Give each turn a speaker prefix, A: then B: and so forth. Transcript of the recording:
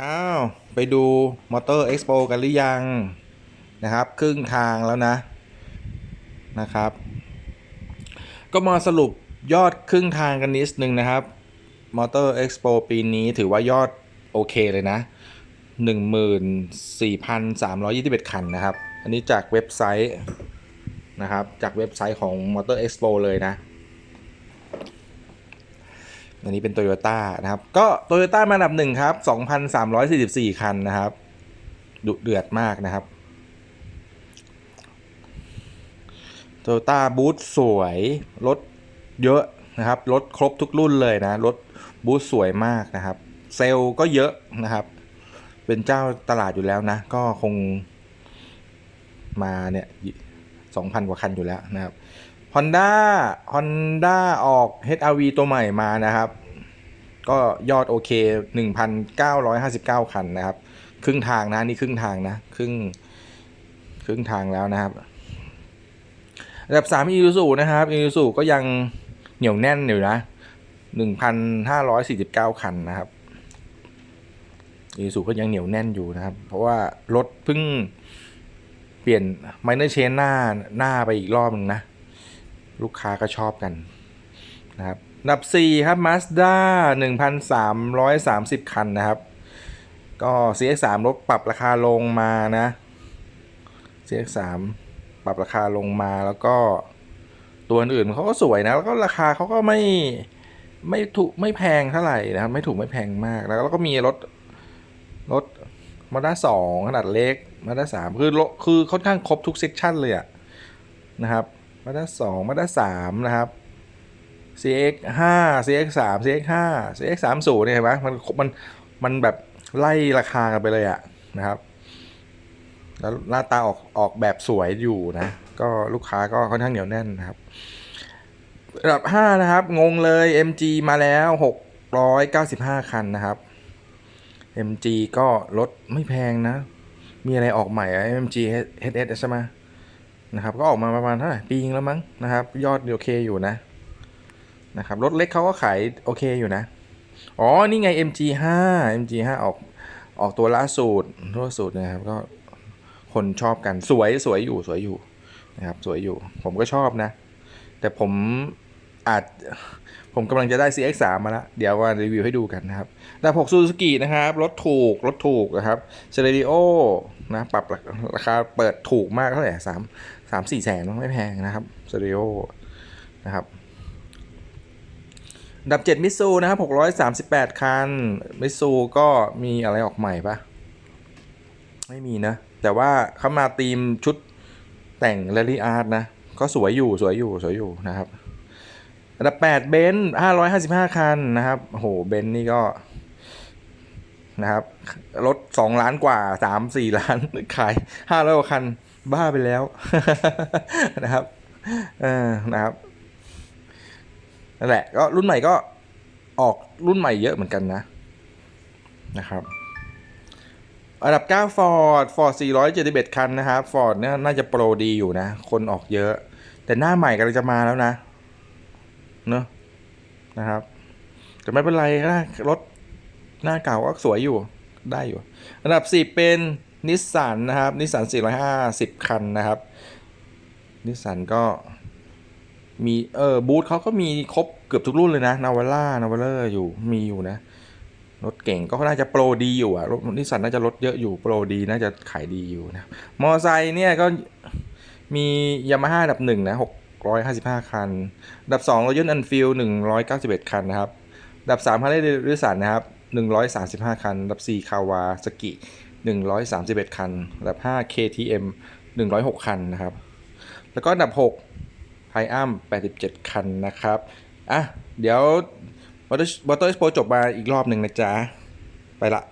A: อ้าว ไปดูมอเตอร์เอ็กซ์โปกันหรือยัง นะครับ ครึ่งทางแล้วนะ นะครับ ก็มาสรุปยอดครึ่งทางกันนิดนึงนะครับมอเตอร์เอ็กซ์โปปีนี้ถือว่ายอดโอเคเลยนะ 14,321 คันนะครับ อันนี้จากเว็บไซต์นะครับ จากเว็บไซต์ของ Motor Expo เลยนะ อันนี้เป็น Toyota นะครับ ก็ Toyota มาอันดับหนึ่งครับ2,344 คันนะครับ ดุเดือดมากนะครับ Toyota บูธสวย รถเยอะนะครับ รถครบทุกรุ่นเลยนะ รถบูธสวยมากนะครับ เซลล์ก็เยอะนะครับ เป็นเจ้าตลาดอยู่แล้วนะ ก็คงมาเนี่ย2,000กว่าคันอยู่แล้วนะครับ Honda Honda ออก HRV ตัวใหม่มานะครับ ก็ยอดโอเค 1,959 คันนะครับ ครึ่งทางนะนี่ครึ่งทางนะครึ่งครึ่งทางแล้วนะครับอันดับ3 Isuzu นะครับ Isuzu ก็ยังเหนียวแน่นอยู่นะ1,549 คันนะครับ Isuzu ก็ยังเหนียวแน่นอยู่นะครับ เพราะว่ารถเพิ่งเปลี่ยน minor change หน้าหน้าไปอีกรอบนึงนะ ลูกค้าก็ชอบกัน นะครับดับ 4 ครับ Mazda 1,330 คันนะครับ ก็ CX3 ลดปรับราคาลงมานะ CX3 ปรับราคาลงมาแล้วก็ตัวอื่นเขาก็สวยนะ แล้วก็ราคาเขาก็ไม่ไม่ถูกไม่แพงเท่าไหร่นะครับ ไม่ถูกไม่แพงมากแล้วก็มีรถรถมาด้าสองขนาดเล็กมาด้าสามคือคือค่อนข้างครบทุกเซกชันเลยอะนะครับมาด้าสองมาด้าสามนะครับ CX 5 CX 3 CX 5 CX 3 0เนี่ยเห็นไหมมันมันมันแบบไล่ราคากันไปเลยอะนะครับ แล้วหน้าตาออกออกแบบสวยอยู่นะ ก็ลูกค้าก็ค่อนข้างเหนียวแน่นนะครับระดับ 5 นะครับ งงเลย MG มาแล้ว 695 คันนะครับ MG ก็รถไม่แพงนะ มีอะไรออกใหม่อะ MG HS ใช่ไหมนะครับ ก็ออกมาประมาณเท่าไหร่ปีนึงแล้วมั้งนะครับ ยอดโอเคอยู่นะ นะครับ รถเล็กเขาก็ขายโอเคอยู่นะ อ๋อ นี่ไง MG5 MG5 ออกออกตัวล่าสุดล่าสุดนะครับ ก็คนชอบกันสวยสวยอยู่สวยอยู่นะครับ สวยอยู่ผมก็ชอบนะ แต่ผมอาจผมกำลังจะได้ CX3 มาแล้วเดี๋ยวว่ารีวิวให้ดูกันนะครับดาบ6ซูซูกินะครับ รถถูก รถถูกนะครับเซเรดิโอนะปรับราคาเปิดถูกมากเท่าไหร่สามสามสี่แสนไม่แพงนะครับเซเรดิโอนะครับ อันดับ7มิซูนะครับ638คัน มิซูก็มีอะไรออกใหม่ปะไม่มีนะ แต่ว่าเขามาตีมชุดแต่งเรลลี่อาร์ตนะ ก็สวยอยู่สวยอยู่สวยอยู่นะครับอันดับ8เบนซ์555คันนะครับโอ้โหเบนซ์นี่ก็นะครับรถ2ล้านกว่า3 4ล้านขาย500กว่าคันบ้าไปแล้วนะครับเออนะครับ นั่นแหละก็รุ่นใหม่ก็ออกรุ่นใหม่เยอะเหมือนกันนะนะครับอันดับ 9 Ford Ford 471 คันนะครับ Ford เนี่ยน่าจะโปรดีอยู่นะ คนออกเยอะ แต่หน้าใหม่กำลังจะมาแล้วนะเนอะนะครับแต่ไม่เป็นไรนะรถหน้าเก่าก็สวยอยู่ได้อยู่ อันดับ 10 เป็นนิสสันนะครับนิสสัน450 คันนะครับนิสสันก็ มีเออบูธเขาก็มีครบเกือบทุกรุ่นเลยนะนาวาร่านาวาเลอร์อยู่มีอยู่นะ รถเก่งก็น่าจะโปรดีอยู่อะรถนิสสันน่าจะรถเยอะอยู่โปรดีน่าจะขายดีอยู่นะมอไซค์เนี่ยก็มียามาฮ่าดับหนึ่งนะหกร้อยห้าสิบห้าคัน ดับสองรถยนต์อันฟิลหนึ่งร้อยเก้าสิบเอ็ดคันนะครับ ดับสามฮาร์เลย์ดิสันนะครับหนึ่งร้อยสาสิบห้าคัน ดับสี่คาวาสกิหนึ่งร้อยสามสิบเอ็ดคัน ดับห้าเคทีเอ็มหนึ่งร้อยหกคันนะครับ แล้วก็ดับหก ไพอัม87 คันนะครับ อะ เดี๋ยว Motor Expo จบมาอีกรอบหนึ่งนะจ๊ะ ไปละ